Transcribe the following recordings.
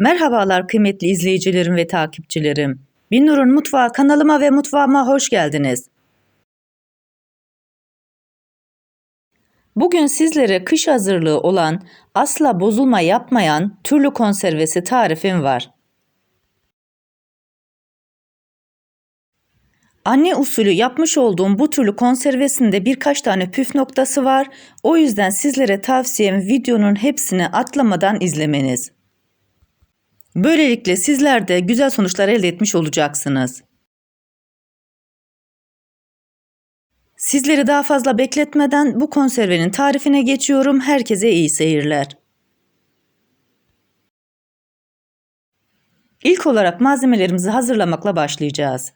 Merhabalar kıymetli izleyicilerim ve takipçilerim. Binnur'un Mutfağı kanalıma ve mutfağıma hoş geldiniz. Bugün sizlere kış hazırlığı olan, asla bozulma yapmayan türlü konservesi tarifim var. Anne usulü yapmış olduğum bu türlü konservesinde birkaç tane püf noktası var. O yüzden sizlere tavsiyem videonun hepsini atlamadan izlemeniz. Böylelikle sizler de güzel sonuçlar elde etmiş olacaksınız. Sizleri daha fazla bekletmeden bu konservenin tarifine geçiyorum. Herkese iyi seyirler. İlk olarak malzemelerimizi hazırlamakla başlayacağız.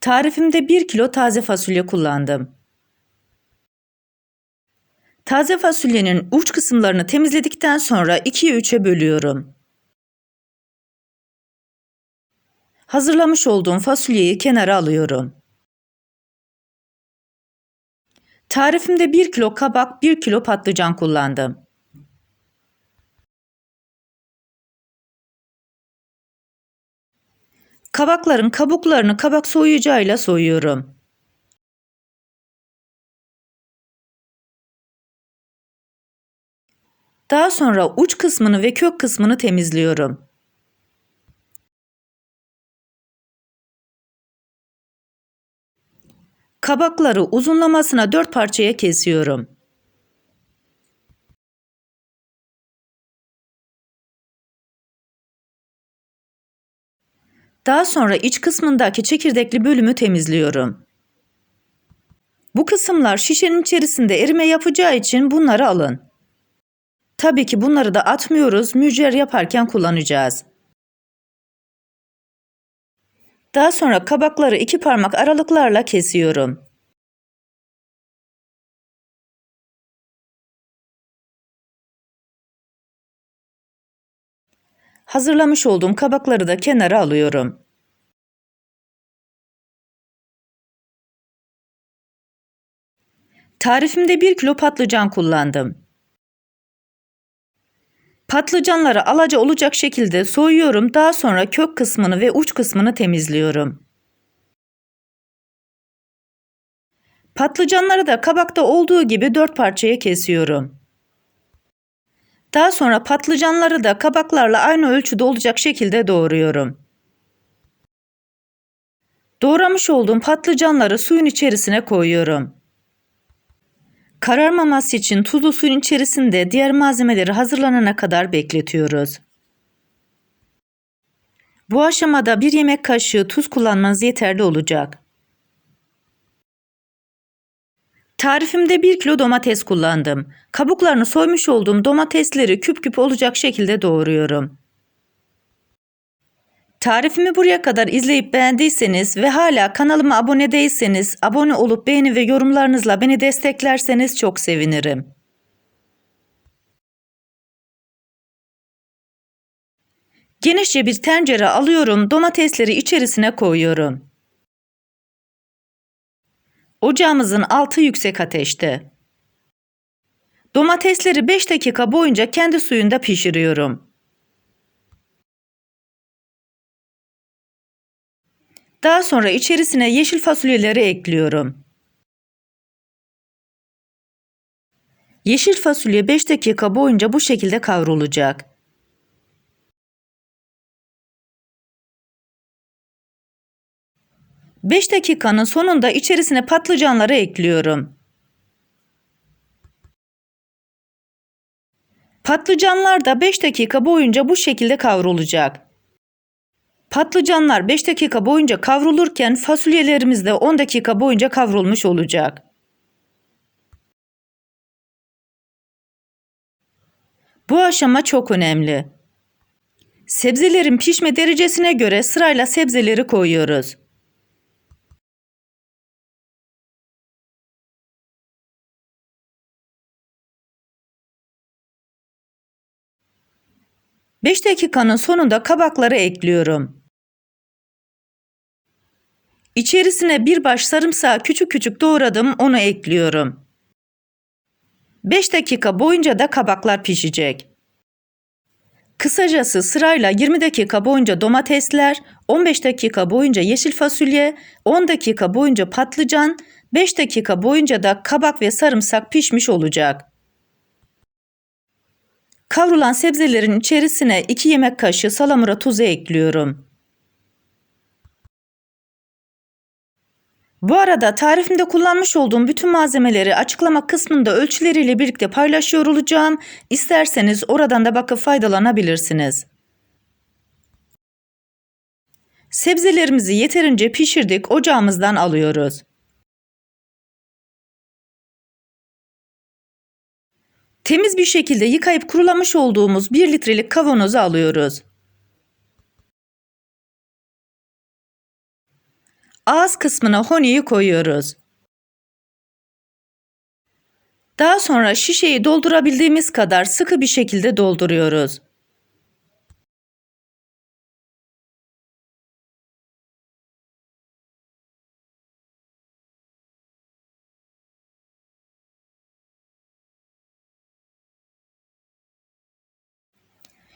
Tarifimde 1 kilo taze fasulye kullandım. Taze fasulyenin uç kısımlarını temizledikten sonra 2'ye 3'e bölüyorum. Hazırlamış olduğum fasulyeyi kenara alıyorum. Tarifimde 1 kilo kabak, 1 kilo patlıcan kullandım. Kabakların kabuklarını kabak soyucuyla soyuyorum. Daha sonra uç kısmını ve kök kısmını temizliyorum. Kabakları uzunlamasına dört parçaya kesiyorum. Daha sonra iç kısmındaki çekirdekli bölümü temizliyorum. Bu kısımlar şişenin içerisinde erime yapacağı için bunları alın. Tabii ki bunları da atmıyoruz, mücver yaparken kullanacağız. Daha sonra kabakları iki parmak aralıklarla kesiyorum. Hazırlamış olduğum kabakları da kenara alıyorum. Tarifimde 1 kilo patlıcan kullandım. Patlıcanları alaca olacak şekilde soyuyorum. Daha sonra kök kısmını ve uç kısmını temizliyorum. Patlıcanları da kabakta olduğu gibi dört parçaya kesiyorum. Daha sonra patlıcanları da kabaklarla aynı ölçüde olacak şekilde doğruyorum. Doğramış olduğum patlıcanları suyun içerisine koyuyorum. Kararmaması için tuzlu suyun içerisinde diğer malzemeleri hazırlanana kadar bekletiyoruz. Bu aşamada bir yemek kaşığı tuz kullanmanız yeterli olacak. Tarifimde 1 kilo domates kullandım. Kabuklarını soymuş olduğum domatesleri küp küp olacak şekilde doğruyorum. Tarifimi buraya kadar izleyip beğendiyseniz ve hala kanalıma abone değilseniz abone olup beğeni ve yorumlarınızla beni desteklerseniz çok sevinirim. Genişçe bir tencere alıyorum, domatesleri içerisine koyuyorum. Ocağımızın altı yüksek ateşte. Domatesleri 5 dakika boyunca kendi suyunda pişiriyorum. Daha sonra içerisine yeşil fasulyeleri ekliyorum. Yeşil fasulye 5 dakika boyunca bu şekilde kavrulacak. Beş dakikanın sonunda içerisine patlıcanları ekliyorum. Patlıcanlar da 5 dakika boyunca bu şekilde kavrulacak. Patlıcanlar 5 dakika boyunca kavrulurken fasulyelerimiz de 10 dakika boyunca kavrulmuş olacak. Bu aşama çok önemli. Sebzelerin pişme derecesine göre sırayla sebzeleri koyuyoruz. Beş dakikanın sonunda kabakları ekliyorum. İçerisine bir baş sarımsağı küçük küçük doğradım onu ekliyorum. 5 dakika boyunca da kabaklar pişecek. Kısacası sırayla 20 dakika boyunca domatesler, 15 dakika boyunca yeşil fasulye, 10 dakika boyunca patlıcan, 5 dakika boyunca da kabak ve sarımsak pişmiş olacak. Kavrulan sebzelerin içerisine 2 yemek kaşığı salamura tuzu ekliyorum. Bu arada tarifimde kullanmış olduğum bütün malzemeleri açıklama kısmında ölçüleriyle birlikte paylaşıyor olacağım. İsterseniz oradan da bakıp faydalanabilirsiniz. Sebzelerimizi yeterince pişirdik, ocağımızdan alıyoruz. Temiz bir şekilde yıkayıp kurulamış olduğumuz 1 litrelik kavanozu alıyoruz. Ağız kısmına honiyi koyuyoruz. Daha sonra şişeyi doldurabildiğimiz kadar sıkı bir şekilde dolduruyoruz.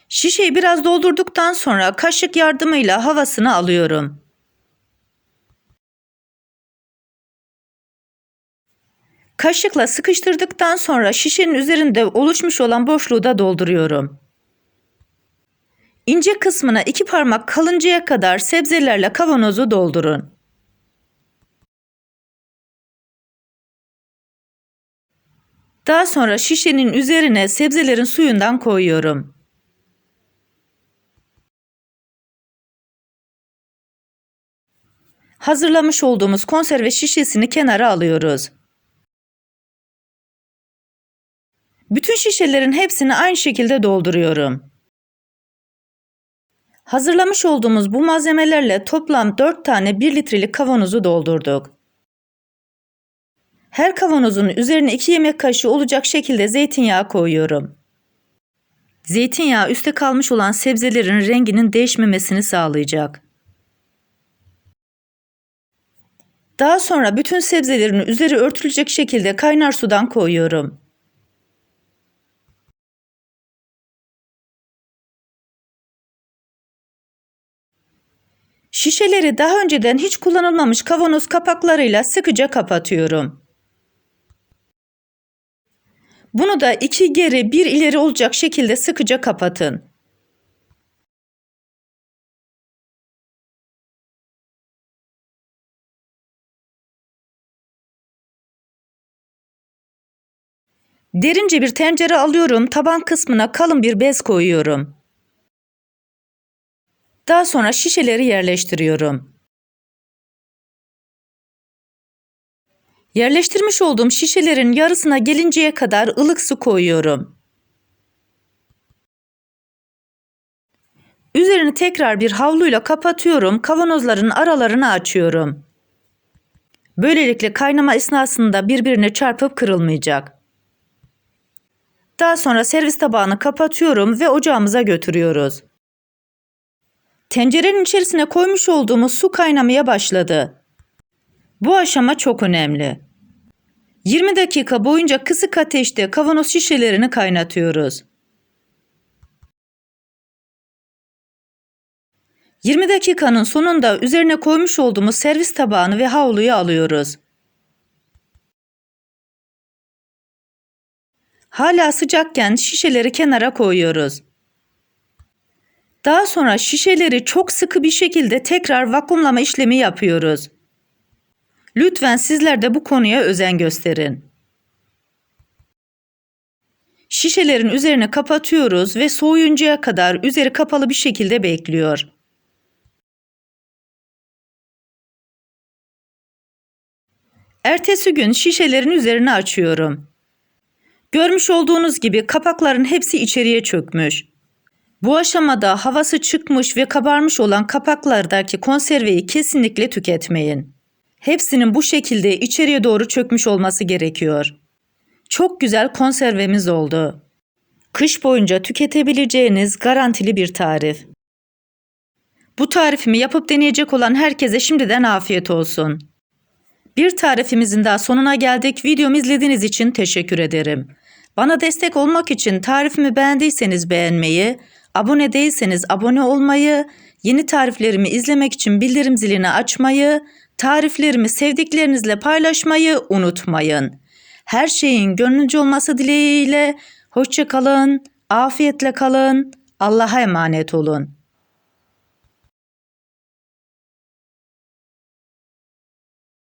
Şişeyi biraz doldurduktan sonra kaşık yardımıyla havasını alıyorum. Kaşıkla sıkıştırdıktan sonra şişenin üzerinde oluşmuş olan boşluğu da dolduruyorum. İnce kısmına iki parmak kalıncaya kadar sebzelerle kavanozu doldurun. Daha sonra şişenin üzerine sebzelerin suyundan koyuyorum. Hazırlamış olduğumuz konserve şişesini kenara alıyoruz. Şişelerin hepsini aynı şekilde dolduruyorum. Hazırlamış olduğumuz bu malzemelerle toplam 4 tane 1 litrelik kavanozu doldurduk. Her kavanozun üzerine 2 yemek kaşığı olacak şekilde zeytinyağı koyuyorum. Zeytinyağı üstte kalmış olan sebzelerin renginin değişmemesini sağlayacak. Daha sonra bütün sebzelerin üzeri örtülecek şekilde kaynar sudan koyuyorum. Şişeleri daha önceden hiç kullanılmamış kavanoz kapaklarıyla sıkıca kapatıyorum. Bunu da iki geri bir ileri olacak şekilde sıkıca kapatın. Derince bir tencere alıyorum. Taban kısmına kalın bir bez koyuyorum. Daha sonra şişeleri yerleştiriyorum. Yerleştirmiş olduğum şişelerin yarısına gelinceye kadar ılık su koyuyorum. Üzerini tekrar bir havluyla kapatıyorum. Kavanozların aralarını açıyorum. Böylelikle kaynama esnasında birbirine çarpıp kırılmayacak. Daha sonra servis tabağını kapatıyorum ve ocağımıza götürüyoruz. Tencerenin içerisine koymuş olduğumuz su kaynamaya başladı. Bu aşama çok önemli. 20 dakika boyunca kısık ateşte kavanoz şişelerini kaynatıyoruz. 20 dakikanın sonunda üzerine koymuş olduğumuz servis tabağını ve havluyu alıyoruz. Hala sıcakken şişeleri kenara koyuyoruz. Daha sonra şişeleri çok sıkı bir şekilde tekrar vakumlama işlemi yapıyoruz. Lütfen sizler de bu konuya özen gösterin. Şişelerin üzerine kapatıyoruz ve soğuyuncaya kadar üzeri kapalı bir şekilde bekliyor. Ertesi gün şişelerin üzerine açıyorum. Görmüş olduğunuz gibi kapakların hepsi içeriye çökmüş. Bu aşamada havası çıkmış ve kabarmış olan kapaklardaki konserveyi kesinlikle tüketmeyin. Hepsinin bu şekilde içeriye doğru çökmüş olması gerekiyor. Çok güzel konservemiz oldu. Kış boyunca tüketebileceğiniz garantili bir tarif. Bu tarifimi yapıp deneyecek olan herkese şimdiden afiyet olsun. Bir tarifimizin daha sonuna geldik. Videomu izlediğiniz için teşekkür ederim. Bana destek olmak için tarifimi beğendiyseniz beğenmeyi, abone değilseniz abone olmayı, yeni tariflerimi izlemek için bildirim zilini açmayı, tariflerimi sevdiklerinizle paylaşmayı unutmayın. Her şeyin gönlünce olması dileğiyle hoşça kalın, afiyetle kalın, Allah'a emanet olun.